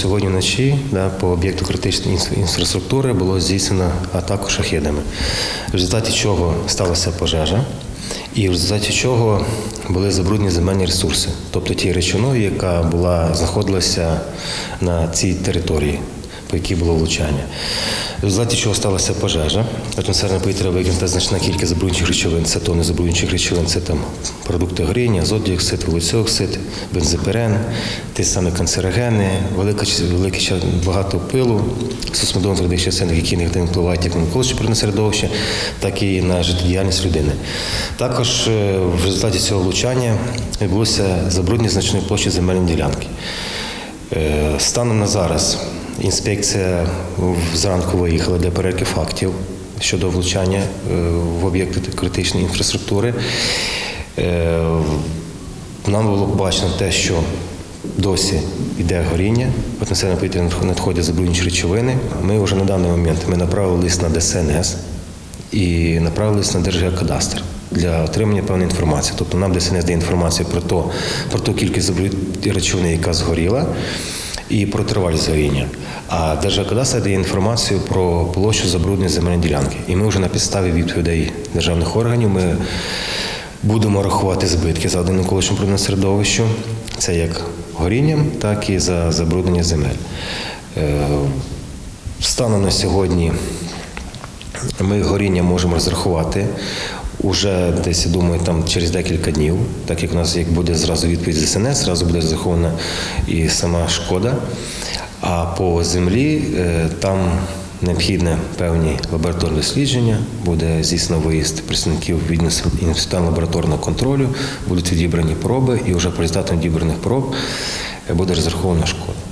сьогодні вночі да, по об'єкту критичної інфраструктури було здійснено атаку шахедами, в результаті чого сталася пожежа, і в результаті чого були забруднені земельні ресурси, тобто ті речовини, яка була знаходилася на цій території по якій було влучання. В результаті чого сталася пожежа. Атмосферне повітря викинута значна кількість забруднюючих речовин, це тони забруднюючих речовин, це там продукти горіння, азот діоксид, вуглецю оксид, бензопирен, ті самі канцерогени, велика, велика багато пилу, сусмодон твердих частин, які негативно впливають як на навколишнє природне середовище, так і на життєдіяльність людини. Також е, в результаті цього влучання відбулося забруднення значної площі земельної ділянки. Е, Станом на зараз інспекція зранку виїхала для перевірки фактів щодо влучання е, в об'єкти критичної інфраструктури. Е, Нам було побачено те, що досі йде горіння, атмосферне повітря надходять забруднюючі речовини. Ми вже на даний момент ми направили лист на ДСНС і направили лист на Держгеокадастр для отримання певної інформації. Тобто нам ДСНС дає інформацію про, то, про ту кількість речовини, яка згоріла, і про тривалість згоріння. А Держгеокадастр дає інформацію про площу забруднення земельної ділянки. І ми вже на підставі відповідей державних органів ми будемо рахувати збитки завдані навколишньому природному середовищу. Це як горінням, так і за забруднення земель. Е, Станом на сьогодні ми горіння можемо розрахувати уже десь, я думаю, там через декілька днів, так як у нас як буде зразу відповідь з зразу буде зарахована і сама шкода. А по землі е, там необхідне певні лабораторні дослідження, буде здійснено виїзд представників інституту лабораторного контролю, будуть відібрані проби, і вже по результатам відібраних проб е, буде розрахована шкода.